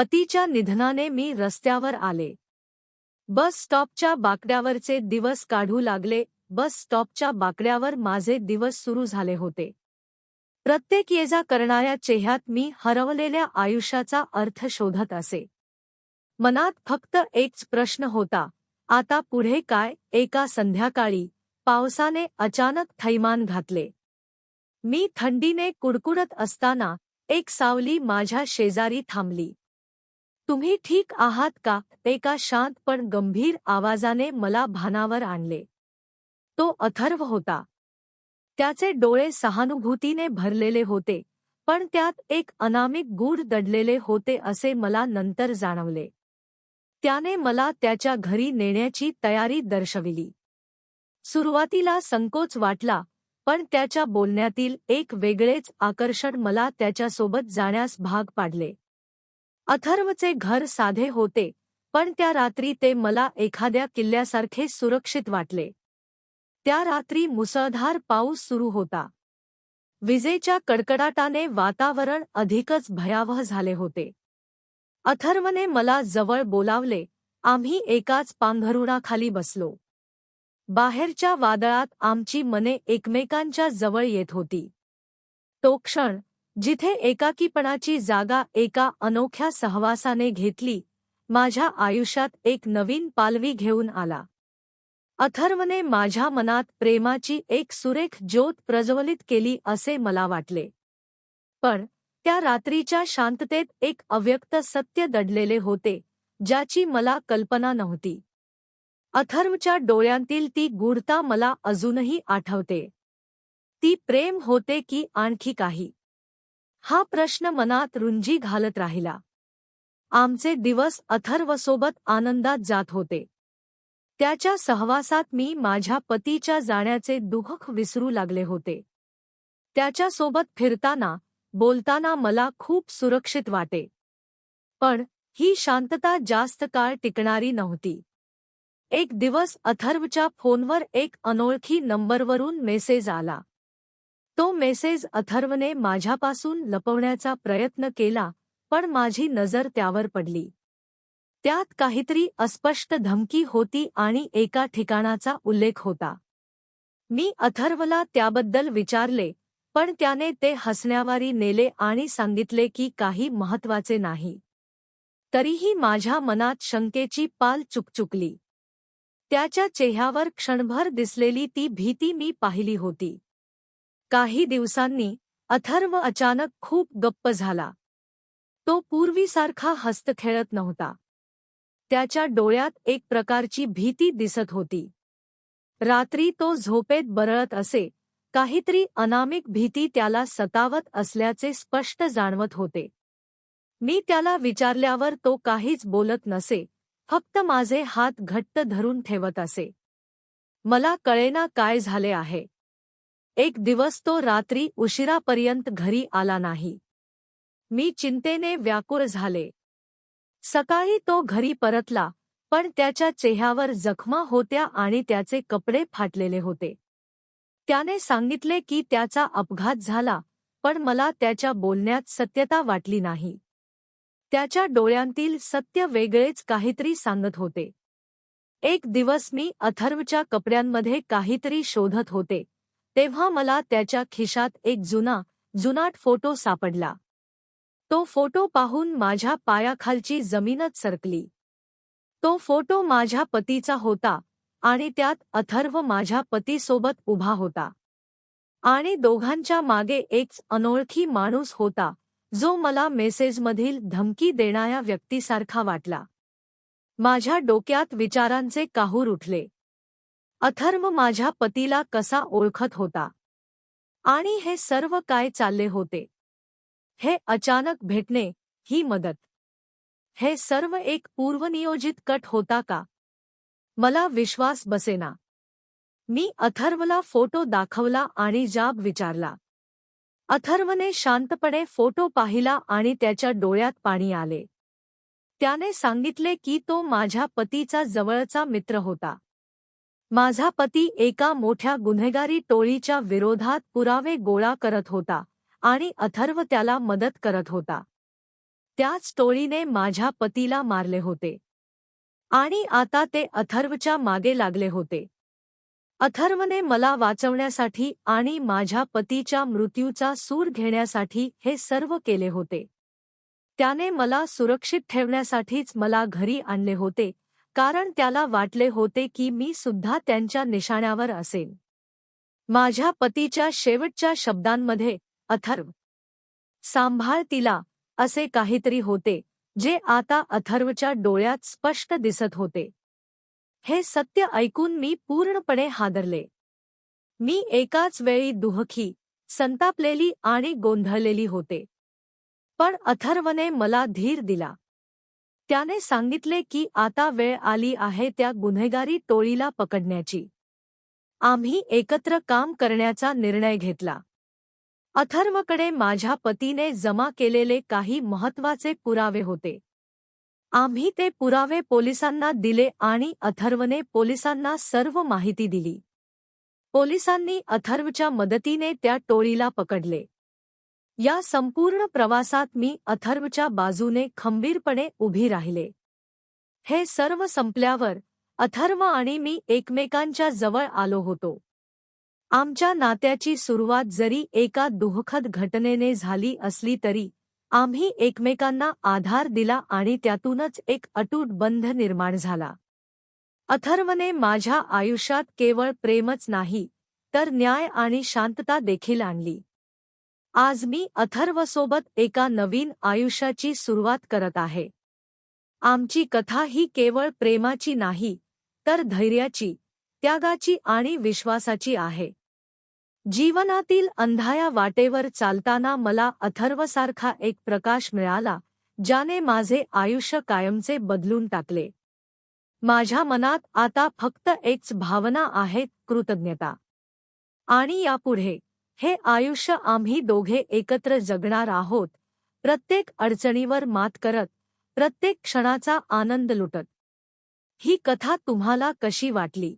पतीच्या निधनाने मी रस्त्यावर आले. बस स्टॉपच्या बाकड्यावरचे दिवस काढू लागले. बस स्टॉपच्या बाकड्यावर माझे दिवस सुरू झाले होते. प्रत्येक ये जा करणाऱ्या चेह्यात मी हरवलेल्या आयुष्याचा अर्थ शोधत असे. मनात फक्त एकच प्रश्न होता आता पुढे काय? एका संध्याकाळी पावसाने अचानक थैमान घातले. मी थंडीने कुडकुडत असताना एक सावली माझ्या शेजारी थांबली. तुम्ही ठीक आहात का? एका शांत पण गंभीर आवाजाने मला भानावर आणले. तो अथर्व होता. त्याचे डोळे सहानुभूतीने भरलेले होते पण त्यात एक अनामिक गूढ दडलेले होते असे मला नंतर जाणवले. त्याने मला त्याच्या घरी नेण्याची तयारी दर्शविली. सुरुवातीला संकोच वाटला पण त्याच्या बोलण्यातील एक वेगळेच आकर्षण मला त्याच्यासोबत जाण्यास भाग पाडले. अथर्वचे घर साधे होते पण त्या रात्री ते मला एखाद्या किल्ल्यासारखे सुरक्षित वाटले. त्या रात्री मुसळधार पाऊस सुरू होता. विजेच्या कडकडाटाने वातावरण अधिकच भयावह झाले होते. अथर्वने मला जवळ बोलावले आम्ही एकाच पांघरुणाखाली बसलो. बाहेरच्या वादळात आमची मने एकमेकांच्या जवळ येत होती. तो क्षण जिथे एकाकीपणाची जागा एका अनोख्या सहवासाने घेतली माझ्या आयुष्यात एक नवीन पालवी घेऊन आला. अथर्वने माझ्या मनात प्रेमाची एक सुरेख ज्योत प्रज्वलित केली असे मला वाटले. पण त्या रात्रीच्या शांततेत एक अव्यक्त सत्य दडलेले होते ज्याची मला कल्पना नव्हती. अथर्वच्या डोळ्यांतील ती गूढता मला अजूनही आठवते. ती प्रेम होते की आणखी काही. हा प्रश्न मनात रुंजी घालत राहिला. आमचे दिवस अथर्वसोबत आनंदात जात होते. त्याच्या सहवासात मी माझ्या पतीच्या जाण्याचे दुःख विसरू लागले होते. त्याच्यासोबत फिरताना बोलताना मला खूप सुरक्षित वाटे. पण ही शांतता जास्त काळ टिकणारी नव्हती. एक दिवस अथर्वच्या फोनवर एक अनोळखी नंबरवरून मेसेज आला. तो मेसेज अथर्वने माझ्यापासून लपवण्याचा प्रयत्न केला पण माझी नजर त्यावर पडली. त्यात काहीतरी अस्पष्ट धमकी होती आणि एका ठिकाणाचा उल्लेख होता. मी अथर्वला त्याबद्दल विचारले पण त्याने ते हसण्यावारी नेले आणि सांगितले की काही महत्त्वाचे नाही. तरीही माझ्या मनात शंकेची पाल चुकचुकली. त्याच्या चेह्यावर क्षणभर दिसलेली ती भीती मी पाहिली होती. काही दिवसांनी अथर्व अचानक खूप गप्प झाला. तो पूर्वीसारखा हस्त खेळत नव्हता. त्याच्या डोळ्यात एक प्रकारची भीती दिसत होती. रात्री तो झोपेत बरळत असे काहीतरी अनामिक भीती त्याला सतावत असल्याचे स्पष्ट जाणवत होते. मी त्याला विचारल्यावर तो काहीच बोलत नसे फक्त माझे हात घट्ट धरून ठेवत असे. मला कळेना काय झाले आहे. एक दिवस तो रात्री उशिरापर्यंत घरी आला नाही. मी चिंतेने व्याकुळ झाले. सकाळी तो घरी परतला पण त्याच्या चेह्यावर जखमा होत्या आणि त्याचे कपडे फाटलेले होते. त्याने सांगितले की त्याचा अपघात झाला पण मला त्याच्या बोलण्यात सत्यता वाटली नाही. त्याच्या डोळ्यांतील सत्य वेगळेच काहीतरी सांगत होते. एक दिवस मी अथर्वच्या कपड्यांमध्ये काहीतरी शोधत होते तेव्हा मला त्याच्या खिशात एक जुना जुनाट फोटो सापडला. तो फोटो पाहून माझ्या पायाखालची जमीनच सरकली. तो फोटो माझ्या पतीचा होता आणि त्यात अथर्व माझ्या पतीसोबत उभा होता. आणि दोघांच्या मागे एक अनोळखी माणूस होता जो मला मेसेजमधील धमकी देणाऱ्या व्यक्तीसारखा वाटला. माझ्या डोक्यात विचारांचे काहूर उठले. अथर्व माझ्या पतीला कसा ओळखत होता? आणि हे सर्व काय चालले होते? हे अचानक भेटणे ही मदत. हे सर्व एक पूर्वनियोजित कट होता का? मला विश्वास बसेना. मी अथर्वला फोटो दाखवला आणि जाब विचारला. अथर्वने शांतपणे फोटो पाहिला आणि त्याच्या डोळ्यात पाणी आले. त्याने सांगितले की तो माझ्या पतीचा जवळचा मित्र होता. माझा पती एका मोठ्या गुन्हेगारी टोळीच्या विरोधात पुरावे गोळा करत होता आणि अथर्व त्याला मदत करत होता. त्याच टोळीने माझ्या पतीला मारले होते. आणि आता ते अथर्वच्या मागे लागले होते. अथर्वने मला वाचवण्यासाठी आणि माझ्या पतीच्या मृत्यूचा सूर घेण्यासाठी हे सर्व केले होते. त्याने मला सुरक्षित ठेवण्यासाठीच मला घरी आणले होते कारण त्याला वाटले होते की मी सुद्धा त्यांच्या निशाण्यावर असेन. माझ्या पतीच्या शेवटच्या शब्दांमध्ये अथर्व. सांभाळ तिला असे काहीतरी होते जे आता अथर्वच्या डोळ्यात स्पष्ट दिसत होते. हे सत्य ऐकून मी पूर्णपणे हादरले. मी एकाच वेळी दुहखी संतापलेली आणि गोंधळलेली होते. पण अथर्वने मला धीर दिला. त्याने सांगितले की आता वेळ आली आहे त्या गुन्हेगारी टोळीला पकडण्याची. आम्ही एकत्र काम करण्याचा निर्णय घेतला. अथर्वकडे माझ्या पतीने जमा केलेले काही महत्त्वाचे पुरावे होते. आम्ही ते पुरावे पोलिसांना दिले आणि अथर्वने पोलिसांना सर्व माहिती दिली. पोलिसांनी अथर्वच्या मदतीने त्या टोळीला पकडले. या संपूर्ण प्रवासात मी अथर्वच्या बाजूने खंबीरपणे उभी राहिले. हे सर्व संपल्यावर अथर्व आणि मी एकमेकांच्या जवळ आलो होतो. आमच्या नात्याची सुरुवात जरी एका दुःखद घटनेने झाली असली तरी आम्ही एकमेकांना आधार दिला आणि त्यातूनच एक अटूट बंध निर्माण झाला. अथर्वने माझ्या आयुष्यात केवळ प्रेमच नाही तर न्याय आणि शांतता देखील आणली. आज मी अथर्वसोबत एका नवीन आयुष्याची सुरुवात करत आहे. आमची कथा ही केवळ प्रेमाची नाही तर धैर्याची त्यागाची आणि विश्वासाची आहे. जीवनातील अंधाया वाटेवर चालताना मला अथर्वसारखा एक प्रकाश मिळाला ज्याने माझे आयुष्य कायमचे बदलून टाकले. माझ्या मनात आता फक्त एकच भावना आहे कृतज्ञता. आणि यापुढे हे आयुष्य आम्ही दोघे एकत्र जगणार आहोत. प्रत्येक अडचणीवर मात करत प्रत्येक क्षणाचा आनंद लुटत. ही कथा तुम्हाला कशी वाटली?